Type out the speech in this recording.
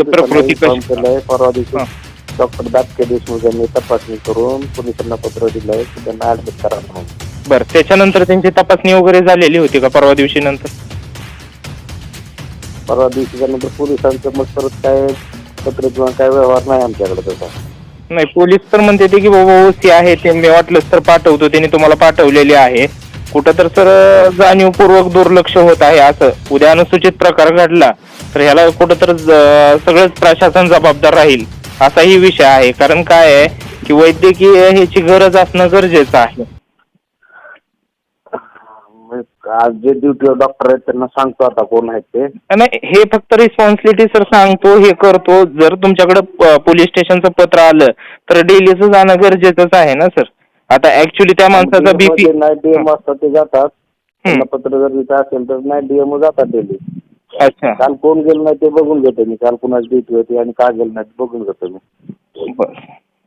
पोलिसांना प्रकृती inform कशी केलंय परवा दिवशी. डॉक्टर दातके देशमुख यांनी तपासणी करून पोलिसांना पत्र दिलंय की त्यांना ऍडमिट करा म्हणून बरं त्याच्यानंतर त्यांची तपासणी वगैरे झालेली होती का परवा दिवशी नंतर परवा दिवशी त्यानंतर पोलिसांचं मग परत काय पत्र किंवा काय व्यवहार नाही आमच्याकडे तसा नाही पोलीस तर म्हणते ते की बाबा ओसी आहे ते मी वाटलंच तर पाठवतो त्यांनी तुम्हाला पाठवलेले आहे कुठं तर सर जाणीवपूर्वक दुर्लक्ष होत आहे असं. उद्या अनुसूचित प्रकार घडला तर ह्याला कुठं तर सगळंच प्रशासन जबाबदार राहील असाही विषय आहे. कारण काय आहे की वैद्यकीय ह्याची गरज असणं गरजेचं आहे. मग आज जे ड्युटीवर डॉक्टर आहेत त्यांना सांगतो आता कोण आहेत ते. नाही हे फक्त रिस्पॉन्सिबिलिटी सर सांगतो हे करतो. जर तुमच्याकडे पोलीस स्टेशनचं पत्र आलं तर डेलीचं जाणं गरजेचंच आहे ना सर आता ऍक्च्युली त्या माणसाचा बीपी नाईट डीएम असतात ते जातात. त्यांना पत्र जर तिथं असेल तर नाईट डीएम जातात डेली अच्छा. काल कोण गेलं नाही ते बघून घेतो मी. काल कुणाची ड्युटी होती आणि का गेलं नाही ते बघून घेतो मी. बरं.